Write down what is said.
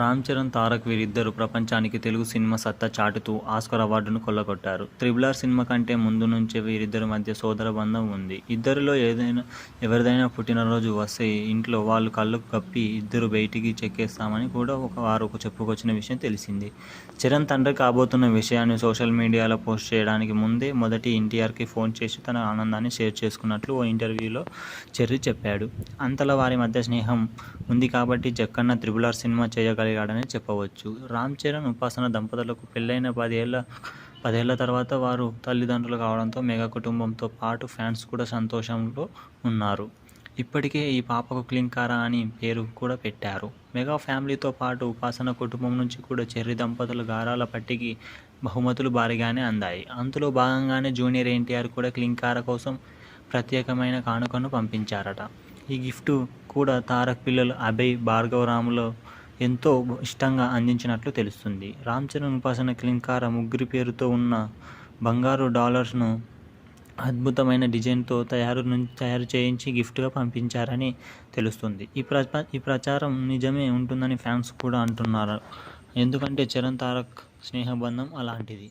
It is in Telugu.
రామ్ చరణ్, తారక్ వీరిద్దరు ప్రపంచానికి తెలుగు సినిమా సత్తా చాటుతూ ఆస్కార్ అవార్డును కొల్లగొట్టారు. 'త్రిబుల్ ఆర్' సినిమా కంటే ముందు నుంచే వీరిద్దరి మధ్య సోదర బంధం ఉంది. ఇద్దరిలో ఏదైనా ఎవరిదైనా పుట్టినరోజు వస్తే ఇంట్లో వాళ్ళు కళ్ళు కప్పి ఇద్దరు బయటికి చెక్కేస్తామని కూడా ఒక వారు ఒక చెప్పుకొచ్చిన విషయం తెలిసింది చరణ్ తండ్రి కాబోతున్న విషయాన్ని సోషల్ మీడియాలో పోస్ట్ చేయడానికి ముందే మొదటి ఎన్టీఆర్కి ఫోన్ చేసి తన ఆనందాన్ని షేర్ చేసుకున్నట్లు ఓ ఇంటర్వ్యూలో చెర్రి చెప్పాడు. అంతలా వారి మధ్య స్నేహం ఉంది కాబట్టి జక్కన్న 'త్రిబుల్ సినిమా సినిమా చేయగలిగాడని చెప్పవచ్చు. రామ్ చరణ్, ఉపాసన దంపతులకు పెళ్ళైన పదేళ్ళ తర్వాత వారు తల్లిదండ్రులు కావడంతో మెగా కుటుంబంతో పాటు ఫ్యాన్స్ కూడా సంతోషంలో ఉన్నారు. ఇప్పటికే ఈ పాపకు క్లింకారా అని పేరు కూడా పెట్టారు. మెగా ఫ్యామిలీతో పాటు ఉపాసన కుటుంబం నుంచి కూడా చెర్రి దంపతులు గారాల పట్టికి బహుమతులు భారీగానే అందాయి. అందులో భాగంగానే జూనియర్ ఎన్టీఆర్ కూడా క్లింకార కోసం ప్రత్యేకమైన కానుకను పంపించారట. ఈ గిఫ్ట్ కూడా తారక్ పిల్లలు అభయ్, భార్గవరాములు ఎంతో ఇష్టంగా అందించినట్లు తెలుస్తుంది రామ్ చరణ్, ఉపాసన క్లింకార ముగ్గురి పేరుతో ఉన్న బంగారు డాలర్స్ను అద్భుతమైన డిజైన్తో తయారు తయారు చేయించి గిఫ్ట్గా పంపించారని తెలుస్తుంది ఈ ప్రచారం నిజమే ఉంటుందని ఫ్యాన్స్ కూడా అంటున్నారు. ఎందుకంటే చరణ్, తారక్ స్నేహ బంధం అలాంటిది.